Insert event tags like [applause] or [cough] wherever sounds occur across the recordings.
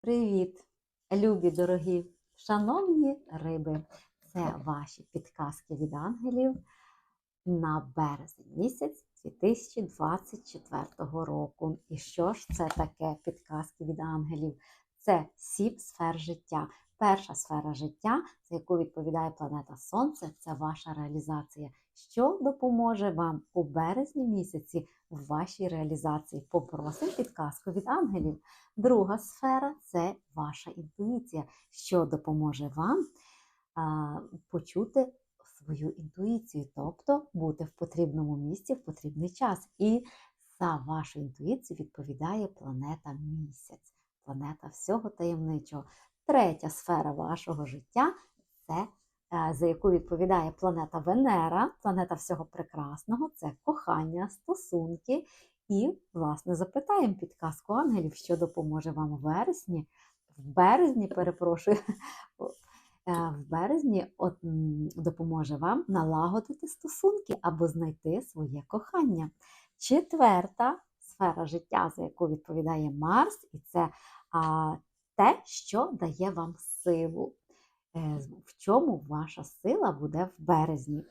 Привіт, любі дорогі, шановні риби! Це ваші підказки від ангелів на березень місяць 2024 року. І що ж це таке підказки від ангелів? Це сім сфер життя. Перша сфера життя, за яку відповідає планета Сонце, це ваша реалізація. Що допоможе вам у березні місяці в вашій реалізації? Попросимо підказку від ангелів. Друга сфера це ваша інтуїція, що допоможе вам а, почути свою інтуїцію, тобто бути в потрібному місці в потрібний час. І за вашу інтуїцію відповідає планета місяць, планета всього таємничого. Третя сфера вашого життя це за яку відповідає планета Венера, планета всього прекрасного, це кохання, стосунки. І, власне, запитаємо підказку ангелів, що допоможе вам в вересні, в березні, перепрошую, е, в березні от, допоможе вам налагодити стосунки або знайти своє кохання. Четверта сфера життя, за яку відповідає Марс, і це а, те, що дає вам силу. Е, В чому ваша сила буде в березні?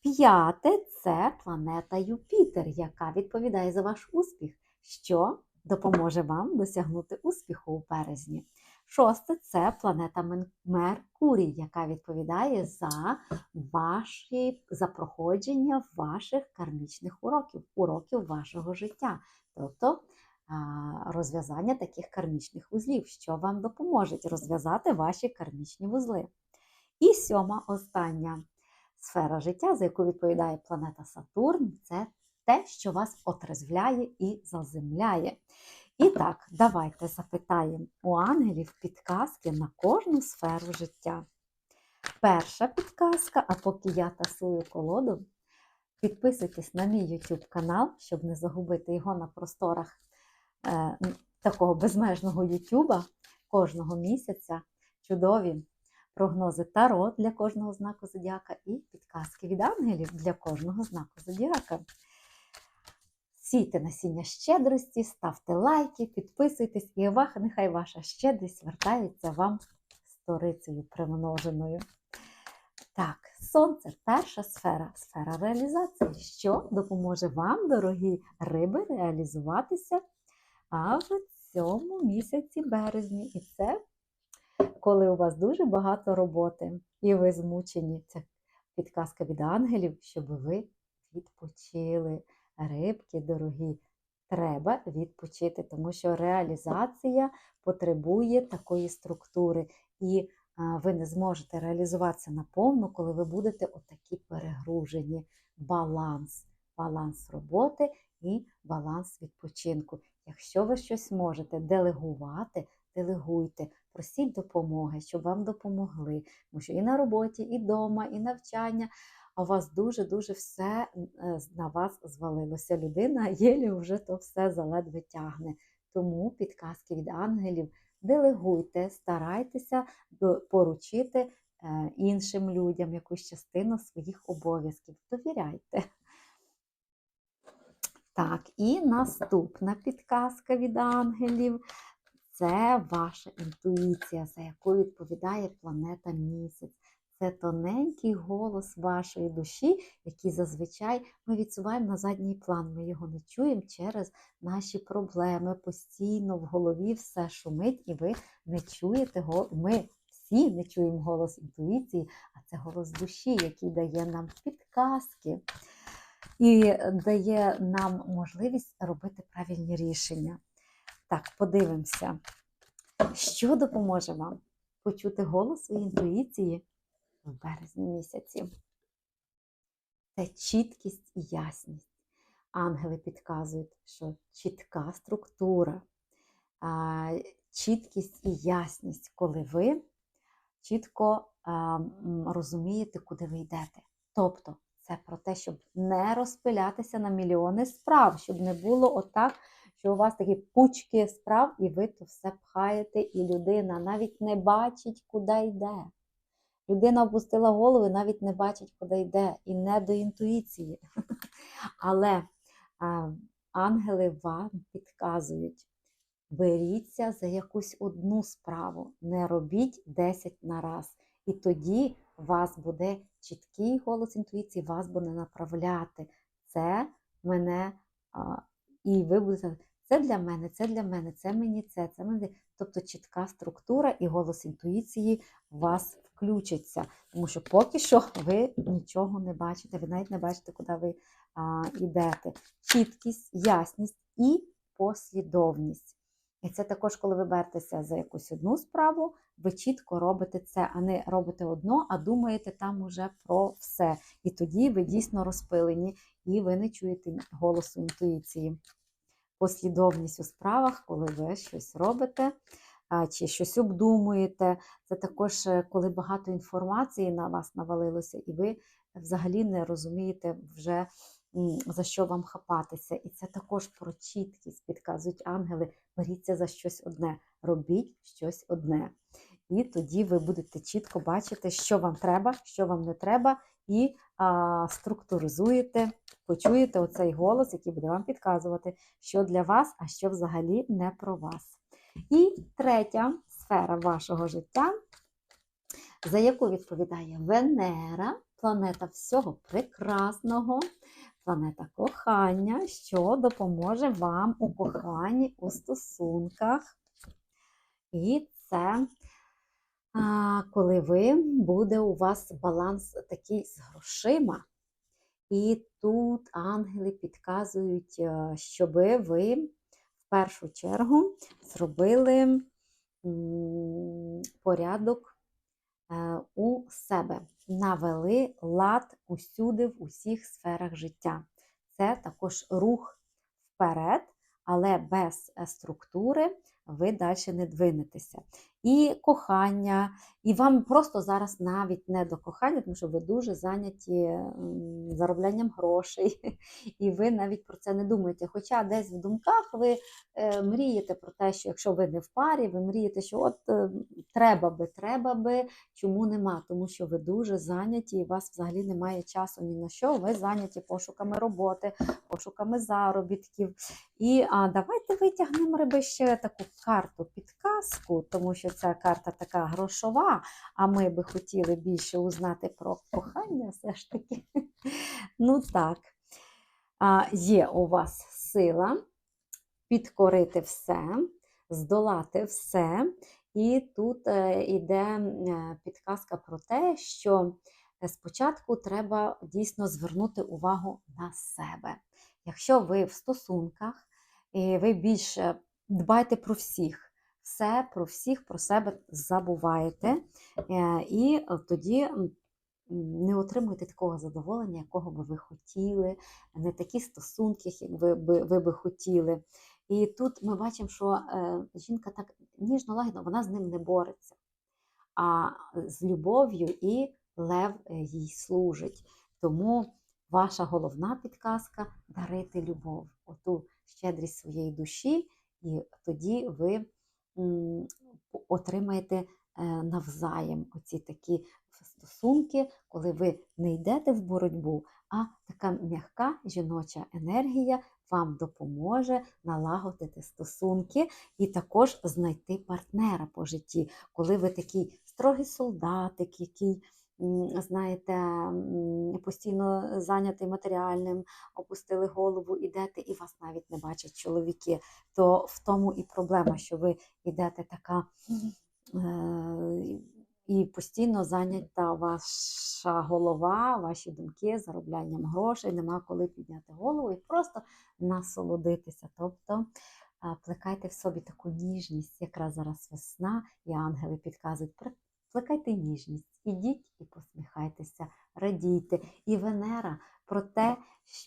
П'яте це планета Юпітер, яка відповідає за ваш успіх, що допоможе вам досягнути успіху у березні. Шосте це планета Меркурій, яка відповідає за ваші за проходження ваших кармічних уроків, уроків вашого життя. Тобто розв'язання таких кармічних вузлів, що вам допоможуть розв'язати ваші кармічні вузли. І сьома остання сфера життя, за яку відповідає планета Сатурн, це те, що вас отрезвляє і заземляє. І так, давайте запитаємо у ангелів підказки на кожну сферу життя. Перша підказка, а поки я тасую колоду, підписуйтесь на мій YouTube канал, щоб не загубити його на просторах такого безмежного YouTube кожного місяця. Чудові прогнози Таро для кожного знаку зодіака і підказки від ангелів для кожного знаку зодіака. Сійте насіння щедрості, ставте лайки, підписуйтесь, і ва- нехай ваша щедрість вертається вам сторицею примноженою. Так, сонце перша сфера, сфера реалізації. Що допоможе вам, дорогі риби, реалізуватися а в цьому місяці березні. І це коли у вас дуже багато роботи, і ви змучені. Це підказка від ангелів, щоб ви відпочили. Рибки, дорогі, треба відпочити, тому що реалізація потребує такої структури. І ви не зможете реалізуватися наповну, коли ви будете отакі перегружені. Баланс, баланс роботи і баланс відпочинку. Якщо ви щось можете делегувати, делегуйте, просіть допомоги, щоб вам допомогли. Тому що і на роботі, і вдома, і навчання. А у вас дуже-дуже все е, на вас звалилося. Людина [laughs] єлі вже то все заледве тягне. Тому підказки від ангелів делегуйте, старайтеся поручити е, іншим людям якусь частину своїх обов'язків. Довіряйте. Так, і наступна підказка від ангелів це ваша інтуїція, за яку відповідає планета місяць. Це тоненький голос вашої душі, який зазвичай ми відсуваємо на задній план. Ми його не чуємо через наші проблеми. Постійно в голові все шумить, і ви не чуєте го- Ми всі не чуємо голос інтуїції, а це голос душі, який дає нам підказки і дає нам можливість робити правильні рішення. Так, подивимося, що допоможе вам почути голос своєї інтуїції в березні місяці. Це чіткість і ясність. Ангели підказують, що чітка структура, чіткість і ясність, коли ви чітко розумієте, куди ви йдете. Тобто, це про те, щоб не розпилятися на мільйони справ, щоб не було отак, що у вас такі пучки справ, і ви то все пхаєте, і людина навіть не бачить, куди йде. Людина опустила голову, і навіть не бачить, куди йде, і не до інтуїції. [laughs] Але ангели вам підказують, беріться за якусь одну справу, не робіть 10 на раз. І тоді у вас буде чіткий голос інтуїції, вас буде направляти. Це мене, а, і ви будете. Це для мене, це для мене, це мені це, це мені. Тобто чітка структура і голос інтуїції у вас включиться. Тому що поки що ви нічого не бачите, ви навіть не бачите, куди ви а, йдете. Чіткість, ясність і послідовність. І це також, коли ви беретеся за якусь одну справу, ви чітко робите це, а не робите одно, а думаєте там уже про все. І тоді ви дійсно розпилені, і ви не чуєте голосу інтуїції. Послідовність у справах, коли ви щось робите чи щось обдумуєте. Це також, е, коли багато інформації на вас навалилося, і ви взагалі не розумієте вже за що вам хапатися. І це також про чіткість, підказують ангели. Беріться за щось одне, робіть щось одне. І тоді ви будете чітко бачити, що вам треба, що вам не треба, і а, структуризуєте, почуєте оцей голос, який буде вам підказувати, що для вас, а що взагалі не про вас. І третя сфера вашого життя, за яку відповідає Венера, планета всього прекрасного, планета кохання, що допоможе вам у коханні, у стосунках. І це коли ви буде у вас баланс такий з грошима. І тут ангели підказують, е, щоб ви в першу чергу зробили порядок е, у себе, навели лад усюди, в усіх сферах життя. Це також рух вперед, але без е, структури ви далі не двинетеся. І кохання, і вам просто зараз навіть не до кохання, тому що ви дуже зайняті зароблянням грошей, і ви навіть про це не думаєте. Хоча десь в думках ви е, мрієте про те, що якщо ви не в парі, ви мрієте, що от е, треба би, треба би, чому нема, тому що ви дуже зайняті, і у вас взагалі немає часу ні на що. Ви зайняті пошуками роботи, пошуками заробітків. І а, давайте витягнемо ще таку карту підказку, тому що ця карта така грошова, а ми би хотіли більше узнати про кохання все ж таки. [laughs] Ну так, а, є у вас сила підкорити все, здолати все. І тут йде підказка про те, що спочатку треба дійсно звернути увагу на себе. Якщо ви в стосунках, і ви більше дбаєте про всіх, все про всіх, про себе забуваєте, е, і тоді не отримуєте такого задоволення, якого би ви хотіли, не такі стосунки, як ви би, ви би хотіли. І тут ми бачимо, що е, жінка так ніжно лагідно, вона з ним не бореться, а з любов'ю і лев е, їй служить. Тому ваша головна підказка дарити любов, оту щедрість своєї душі, і тоді ви отримаєте е, навзаєм оці такі стосунки, коли ви не йдете в боротьбу, а така м'яка жіноча енергія вам допоможе налагодити стосунки і також знайти партнера по житті, коли ви такий строгий солдатик, який знаєте, постійно зайнятий матеріальним, опустили голову, ідете, і вас навіть не бачать чоловіки, то в тому і проблема, що ви йдете така. е, І постійно зайнята ваша голова, ваші думки зароблянням грошей, нема коли підняти голову і просто насолодитися. Тобто плекайте в собі таку ніжність, якраз зараз весна, і ангели підказують, «Пр- плекайте ніжність, ідіть посміхайтеся, радійте. І Венера про те,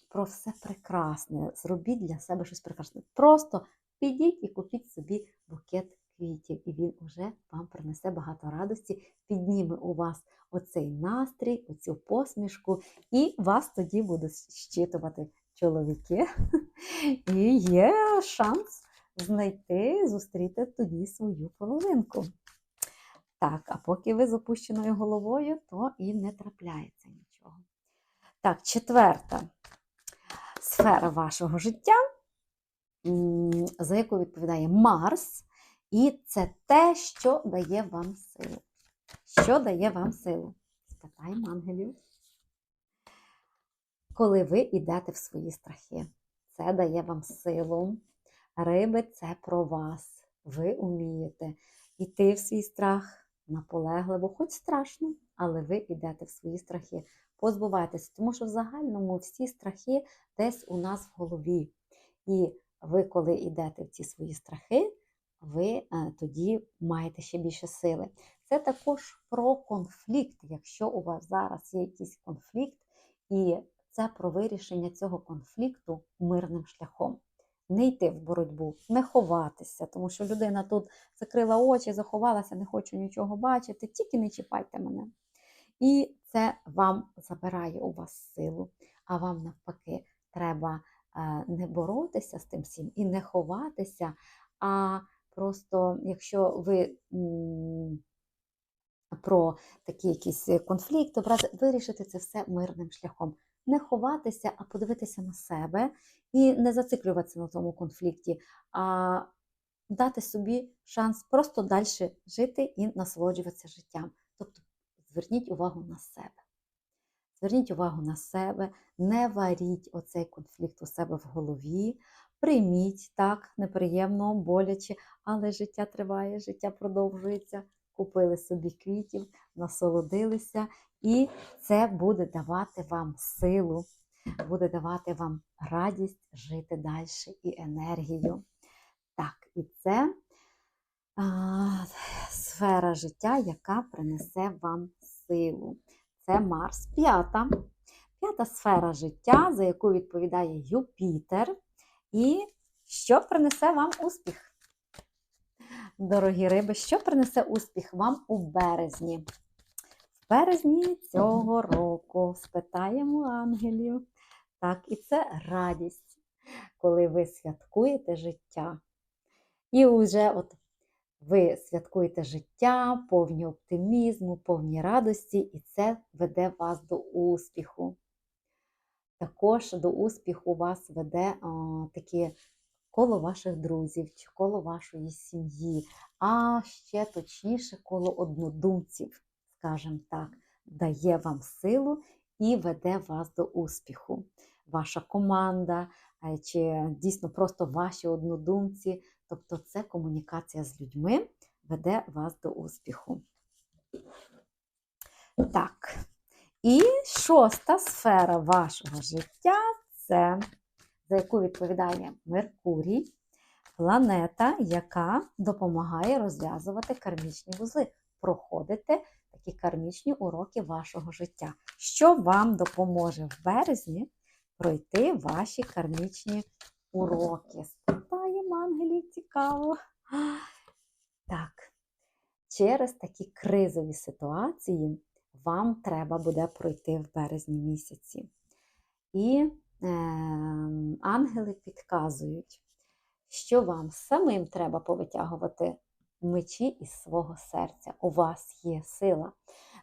про все прекрасне. Зробіть для себе щось прекрасне. Просто підіть і купіть собі букет квітів, і він уже вам принесе багато радості, підніме у вас оцей настрій, оцю посмішку, і вас тоді будуть щитувати чоловіки. [laughs] І є шанс знайти, зустріти тоді свою половинку. Так, а поки ви з опущеною головою, то і не трапляється нічого. Так, четверта сфера вашого життя за яку відповідає Марс, і це те, що дає вам силу. Що дає вам силу? Спитаємо ангелів. Коли ви йдете в свої страхи, це дає вам силу. Риби це про вас. Ви вмієте йти в свій страх наполегливо, хоч страшно, але ви йдете в свої страхи. Позбувайтеся, тому що в загальному всі страхи десь у нас в голові. І ви, коли йдете в ці свої страхи, ви е, тоді маєте ще більше сили. Це також про конфлікт. Якщо у вас зараз є якийсь конфлікт, і це про вирішення цього конфлікту мирним шляхом. Не йти в боротьбу, не ховатися, тому що людина тут закрила очі, заховалася, не хочу нічого бачити, тільки не чіпайте мене. І це вам забирає у вас силу, а вам навпаки треба е, не боротися з тим всім і не ховатися. А просто, якщо ви про такі якісь конфлікти, вирішити це все мирним шляхом. Не ховатися, а подивитися на себе і не зациклюватися на тому конфлікті, а дати собі шанс просто далі жити і насолоджуватися життям. Тобто зверніть увагу на себе. Зверніть увагу на себе, не варіть оцей конфлікт у себе в голові, прийміть так, неприємно, боляче, але життя триває, життя продовжується. Купили собі квітів, насолодилися, і це буде давати вам силу, буде давати вам радість жити далі і енергію. Так, і це а, сфера життя, яка принесе вам силу. Це Марс. П'ята. П'ята сфера життя, за яку відповідає Юпітер. І що принесе вам успіх? Дорогі риби, що принесе успіх вам у березні? В березні цього року спитаємо ангелів. Так, і це радість, коли ви святкуєте життя. І вже от ви святкуєте життя, повні оптимізму, повні радості, і це веде вас до успіху. Також до успіху вас веде о, такі коло ваших друзів чи коло вашої сім'ї, а ще точніше коло однодумців, скажімо так, дає вам силу і веде вас до успіху. Ваша команда, е, чи дійсно просто ваші однодумці, тобто це комунікація з людьми веде вас до успіху. Так. І шоста сфера вашого життя це яку відповідає Меркурій, планета, яка допомагає розв'язувати кармічні вузли, проходити такі кармічні уроки вашого життя, що вам допоможе в березні пройти ваші кармічні уроки. Спитаємо ангелів цікаво. Так, через такі кризові ситуації вам треба буде пройти в березні місяці. І Ем, ангели підказують, що вам самим треба повитягувати мечі із свого серця. У вас є сила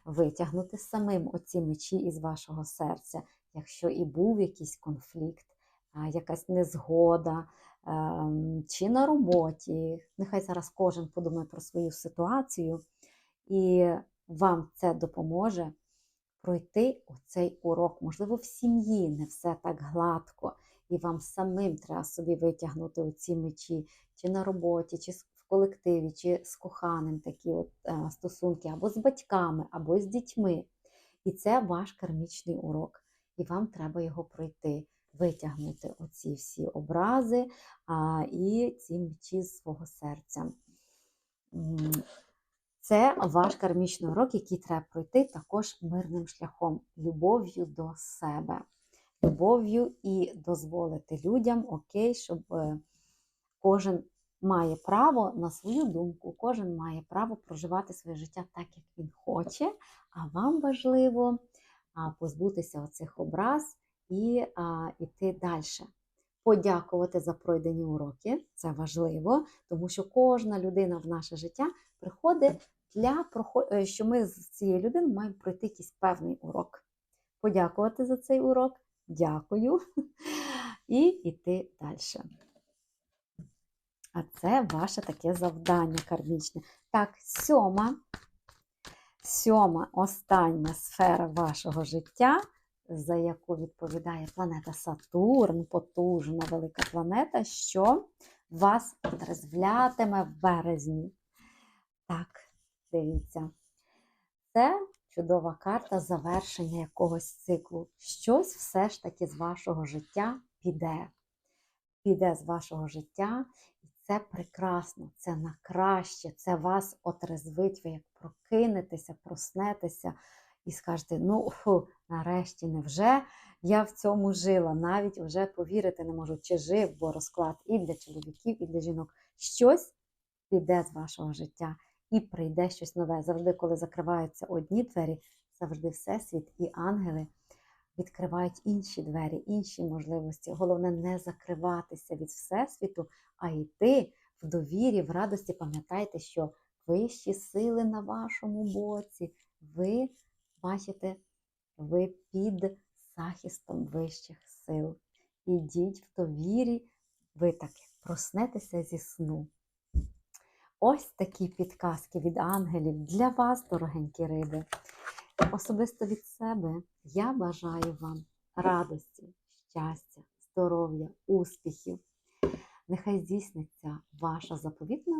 витягнути самим оці мечі із вашого серця, якщо і був якийсь конфлікт, якась незгода. Чи на роботі, нехай зараз кожен подумає про свою ситуацію, і вам це допоможе пройти оцей урок. Можливо, в сім'ї не все так гладко, і вам самим треба собі витягнути оці мечі, чи на роботі, чи в колективі, чи з коханим такі от е, стосунки, або з батьками, або з дітьми. І це ваш кармічний урок. І вам треба його пройти, витягнути оці всі образи а, і ці мечі з свого серця. Це ваш кармічний урок, який треба пройти також мирним шляхом, любов'ю до себе, любов'ю і дозволити людям, окей, щоб е, кожен має право на свою думку, кожен має право проживати своє життя так, як він хоче, а вам важливо позбутися оцих образ і йти далі. Подякувати за пройдені уроки, це важливо, тому що кожна людина в наше життя приходить для е, що ми з цією людиною маємо пройти якийсь певний урок. Подякувати за цей урок, дякую, [laughs] і йти далі. А це ваше таке завдання кармічне. Так, сьома, сьома остання сфера вашого життя, за яку відповідає планета Сатурн, потужна велика планета, що вас отрезвлятиме в березні. Так, дивіться. Це чудова карта завершення якогось циклу. Щось все ж таки з вашого життя піде. Піде з вашого життя, і це прекрасно, це на краще, це вас отрезвить, ви як прокинетеся, проснетеся і скажете: ну, фу, нарешті, невже я в цьому жила? Навіть вже повірити не можу, чи жив, бо розклад і для чоловіків, і для жінок. Щось піде з вашого життя і прийде щось нове. Завжди, коли закриваються одні двері, завжди Всесвіт і ангели відкривають інші двері, інші можливості. Головне не закриватися від Всесвіту, а йти в довірі, в радості. Пам'ятайте, що вищі сили на вашому боці. Ви бачите, ви під захистом вищих сил. Ідіть в довірі, ви так проснетеся зі сну. Ось такі підказки від ангелів для вас, дорогенькі риби. Особисто від себе я бажаю вам радості, щастя, здоров'я, успіхів. Нехай здійсниться ваша заповітна